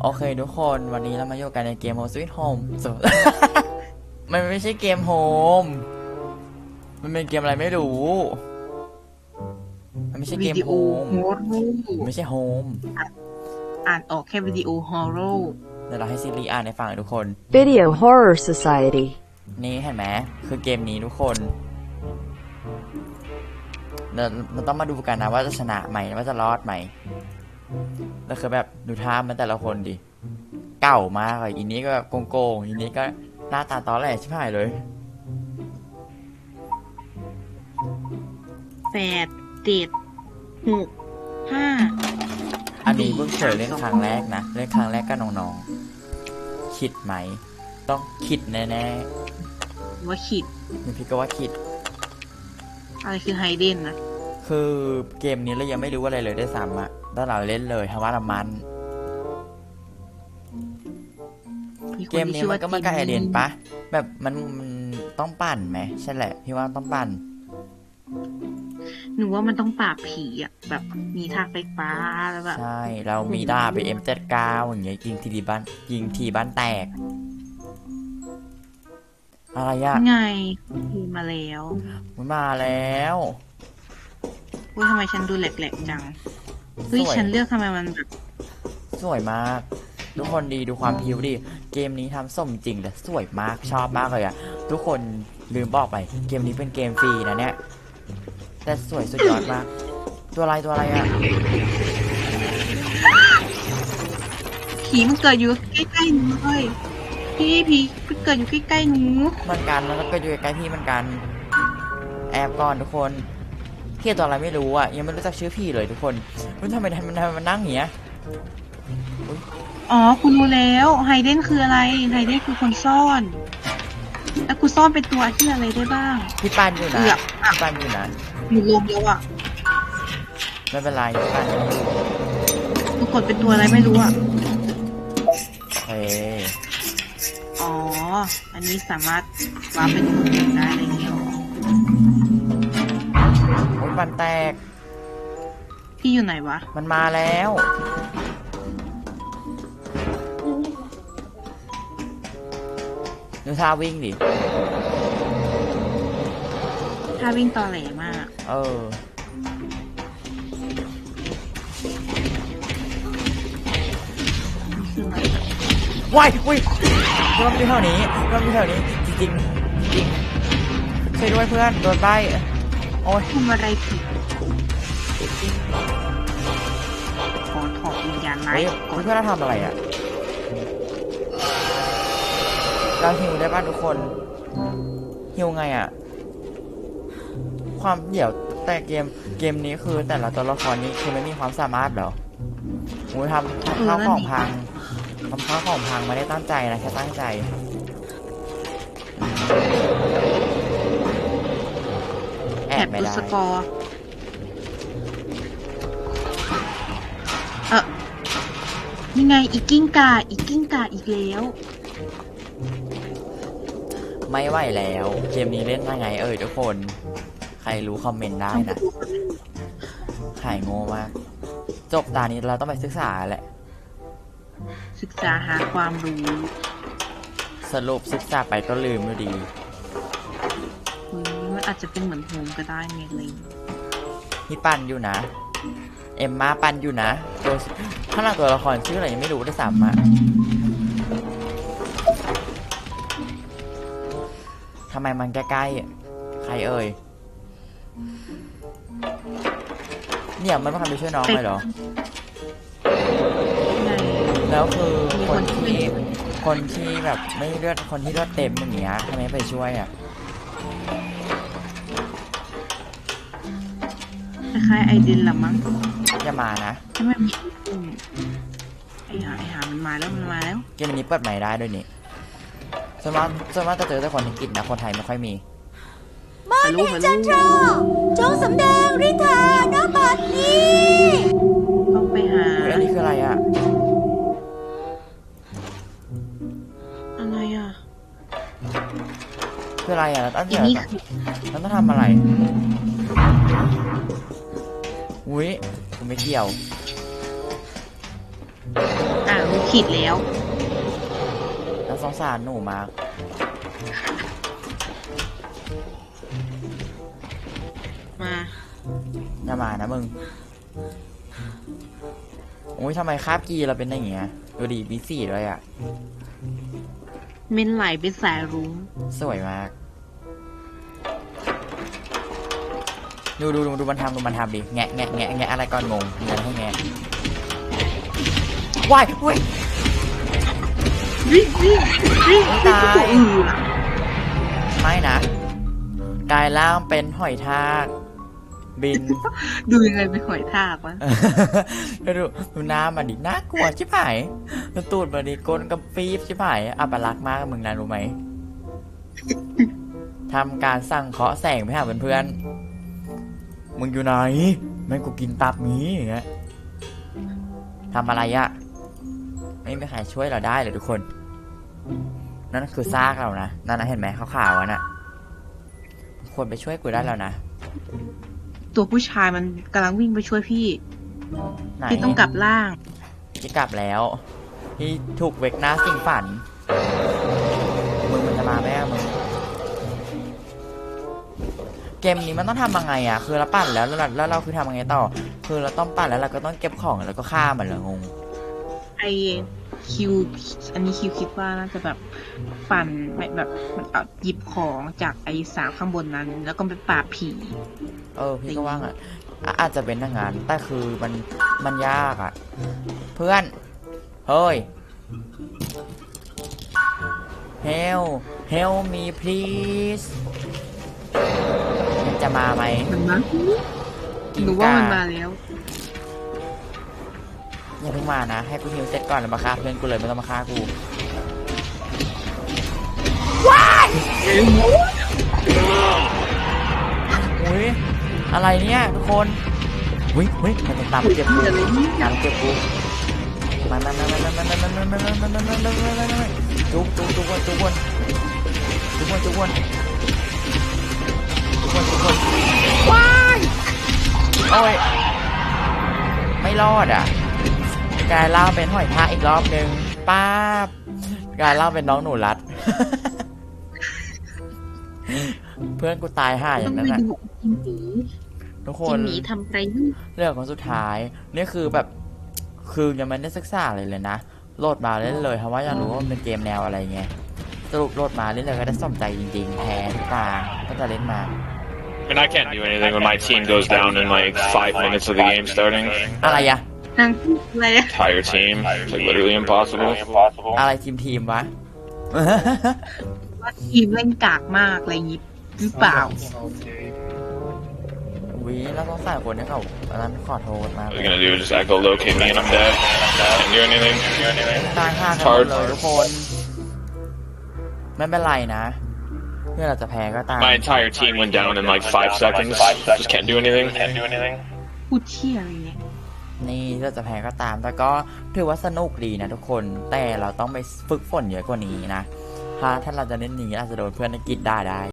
โอเคทุกคนวันนี้เรามาอยู่กันในเกม Home Sweet Home สมมันไม่ใช่เกมโฮมมันเป็นเกมอะไรไม่รู้ มันไม่ใช่เกวิมดีโฮโอมฮอร์โรไม่ใช่โฮมอ่านออกแค่วิดีโอฮอร์โรเดี๋ยวเราให้ซีรีอ่านให้ฟังทุกคน Video Horror Society. นี่เห็นไหมคือเกมนี้ทุกคนเราเราต้องมาดูกันนะว่าจะชนะไหมว่าจะรอดไหม แล้วคือแบบดูท่ามันแต่ละคนดิ เก่ามากเลยอีนี้ก็แบบโกงๆอีนี้ก็หน้าตาตอแหลชิบหายเลย แปดเจ็ดหกห้าอันนี้เพิ่งเคยเล่นครั้งแรกนะ เล่นครั้งแรกก็น้องๆ คิดไหม ต้องคิดแน่ว่าขีดๆนี่พี่ก็ว่าคิด อะไรคือไฮเดนนะ คือเกมนี้เรายังไม่รู้อะไรเลยได้วยซ้ำอะ ถ้าเราเล่นเลยเพราะว่าเรามันมีคเกมนี้ชื่อมัว่านก็มากับไอจิเดนปะ แบบมันมันต้องปั่นไหมใช่แหละพี่ว่าต้องปั่น หนูว่ามันต้องปราบผีอะ แบบมีท่าไฟฟ้าแล้วแบบใช่ เรามีดาบไป M79 อย่างเงี้ยยิงทีดีบ้านยิงทีบ้านแตก อะไรอะไงมีมาแล้วมันมาแล้วเฮ้ยทำไมฉันดูแหลกๆจัง เฮ้ยสวยฉันเลือกทำไมมันแบบสวยมาก ทุกคนดีดูความพิวดิเกมนี้ทำสมจริงแต่สวยมากชอบมากเลยอะทุกคนลืมบอกไป เกมนี้เป็นเกมฟรีนะเนี่ยแต่สวยสุดยอดมาก ตัวอะไรตัวอะไรอะผีมันเกิดอยู่ใกล้ๆหนูเลยพี่ผีมันเกิดอยู่ใกล้ๆหนูเหมือนกันแล้วก็อยู่ใกล้ๆพี่เหมือนกัน แอบก่อนทุกคน พี่ตัวอะไรไม่รู้อะยังไม่รู้จักชื่อพี่เลยทุกคนมันทำไมมันทำไมมันนั่งอย่างเงี้ยอ๋อคุณรู้แล้วไฮเดนคืออะไรไฮเดนคือคนซ่อนแล้วกูซ่อนเป็นตัวที่อะไรได้บ้างพี่ปันอยู่นะเอือกอะพี่ปันอยู่นะอยู่ลมแล้วอะไม่เป็นไรพี่ปันยังอยู่กูกดเป็นตัวอะไรไม่รู้อะเฮ้ยอ๋อ อันนี้สามารถวาร์ปเป็น ปันแตก พี่อยู่ไหนวะ มันมาแล้ว ดูท่าวิ่งดิ ถ้าวิ่งตอแหลมาก เออนี่คืออะไรว้ายอุ้ยโดนที่แถวนี้โดนที่แถวนี้ จริงๆจริงช่วยด้วยเพื่อน โดนใบ โอ้ยทำอะไรผิดขอถอดวิญญาณร้ายเฮ้ยออกก่อนเพื่อนเราทำอะไรอะเราหิวได้ป่ะทุกคนหิวไงอะ ความเดี๋ยวแต่เกมเกมนี้คือแต่ละตัวละครนี้คือไม่มีความสามารถเหรอโอ้ยทำทำข้าวของพังทำข้าวของพังไม่ได้ตั้งใจนะแค่ตั้งใจ แอแอบบไม่ดูได้ สกอร์เออนี่ไงอีกกิ้งกาอีกกิ้งกาอีกแล้ว ไม่ไหวแล้ว เกมนี้เล่นยังไง เอ่ยทุกคน ใครรู้คอมเมนต์ได้นะหายโง่มาก จบตานี้เราต้องไปศึกษาแหละ ศึกษาหาความรู้ สรุปศึกษาไปก็ลืมอยู่ดีเฮ้ยมัน อาจจะเป็นเหมือนโฮมก็ได้ไงเลยนี่ปันอยู่นะ เอ็มมาปันอยู่นะตัวข้างหน้าตัวละครชื่ออะไรยังไม่รู้ได้วยซ้ำอะทำไมมันใกล้ๆอะใครเอ่ยเนี่ยมันไม่ทำไปช่วยน้องเลยเหรอไงแล้วคือมีคคนนช่วยที่คนที่แบบไม่เลือดคนที่เลือดเต็มอย่างเงี้ยทำไมไม่ไปช่วยอะ คล้ายๆไอเดนละมั้งอย่ามานะถ้าไม่มีอืมไอหาไอหามันมาแล้วมันมาแล้วเกมนี้เปิดใหม่ได้ด้วยนี่ส่วนมากส่วนมากจะเจอแต่คนอังกฤษนะคนไทยไม่ค่อยมีมารู้มารู้จงสำแดงฤทธาณบัดนี้ต้องไปหาเฮ้ยอันนี้คืออะไรอะอะไรอะคืออะไรอะแล้วตั้งอีแต่นี่คือแล้วต้องทำอะไร อุ้ยกูไม่เกี่ยว อ่าโอเคผิดแล้ว แล้วสงสารหนูมากมา อย่ามานะมึงโอ้ยทำไมคาบกีเราเป็นอย่างเงี้ยดูดีมีสี่ด้วยอะ เม้นไหลเป็นสายรุ้ง สวยมาก ดูดูดูดูมันทำดูมันทำดิแงะแงะแงะแงะอะไรก่อนงงมีอะไรให้แงะว้ายเว้ยวิวิวิตายอือไม่นะกลายร่างเป็นหอยทากบิน ดูยังไงเป็นหอยทากวะดูดูดูหน้ามันดิน่ากลัวชิบหายดูตูดมันดิก้นกับฟีบชิบหายอัปลักษณ์มากมึงนะรู้ไหมทำการสั่งเคาะแสงไปหาเพื่อนๆ มึงอยู่ไหนแม่งกูกินตับนี้อย่างเงี้ยทำอะไรอะไม่มีใครช่วยเราได้เลยทุกคน นั่นคือซากเรานะนั่นนะเห็นไหมขาวๆอะน่ะควรไปช่วยกูได้แล้วนะตัวผู้ชายมันกำลังวิ่งไปช่วยพี่ไหนพี่ต้องกลับล่างที่กลับแล้วที่ถูกเวกหน้าสิ่งฝันมึงมันจะมาไหมอะมึง เกมนี้มันต้องทำยังไงอะคือเราปั่นแล้วแล้วเราแล้วเราคือทำยังไงต่อ คือเราต้องปั่นแล้วเราก็ต้องเก็บของแล้วก็ฆ่ามันเหรองงไอคิวอันนี้คิวคิดว่าน่าจะแบบปั่นแบบแบบมันเอาหยิบของจากไอสามข้างบนนั้น แล้วก็ไปปราบผี เออพี่ก็ว่าอะอะอาจจะเป็นอย่างนั้นแต่คือมันมันยากอะ เพื่อนเฮ้ย help help me please มัน จะมาไหมมันมาหนูว่ามันมาแล้วอย่าเพิ่งมานะ ให้กูฮิวเสร็จก่อนแล้วมาฆ่าเพื่อนกูเลยไม่ต้องมาฆ่ากูอุ้ยอะไรเนี่ยทุกคนอุ้ยอุ้ยมันจะตามเจ็บกูอะไรเนี่ยตามเจ็บกูมามามามามามามามามามามามามามามามาจุกจุกจุกวนจุกวนจุกวนจุกวน จุกวนจุกวนว้ายโอ้ยไม่รอดอะกลายเล่าเป็นหอยทากอีกรอบหนึ่งป้าบกลายเล่าเป็นน้องหนูรัด เพื่อนกูตายห่าอต้อย่างงนั้นไปนะดูจิมหมีทุกคจินมหมีทำไรนี่เรื่องของสุดท้ายนี่คือแบบ คือยังไม่ได้ศึกษาเลยเลยนะโหลดมาเล่นเลยเพราะว่าอยากรู้ว่ามันเป็นเกมแนวอะไรไงสรุปโหลดมาเล่นเลยก็ได้สมใจจริงๆแพ้ทุกตาก็จะเล่นมา I mean, I can't do anything when my team goes down in like five minutes of the game starting. อะไรอะนางอะไรอะ Entire team. It's like literally impossible. อะไรทีมทีมวะ ว่าทีมเล่นกากมากอะไรอย่างงี้หรือเปล่า วิแล้วต้องใส่คนให้เขาอันนั้นขอโทษมาก What are you gonna do? Just echolocate me and I'm dead? Can't do anything. ตายห่ากันหมดเลยทุกคน ไม่เป็นไรนะ เพื่อเราจะแพ้ก็ตาม My entire team went down in like five seconds. Just can't do anything. Can't do anything. พูดเที่ยอะไรเนี่ย นี่เราจะแพ้ก็ตาม แต่ก็ถือว่าสนุกดีนะทุกคน แต่เราต้องไปฝึกฝนเยอะกว่านี้นะ ถ้าถ้าเราจะเล่นอย่างนี้อาจจะโดนเพื่อนในกิจด่าได้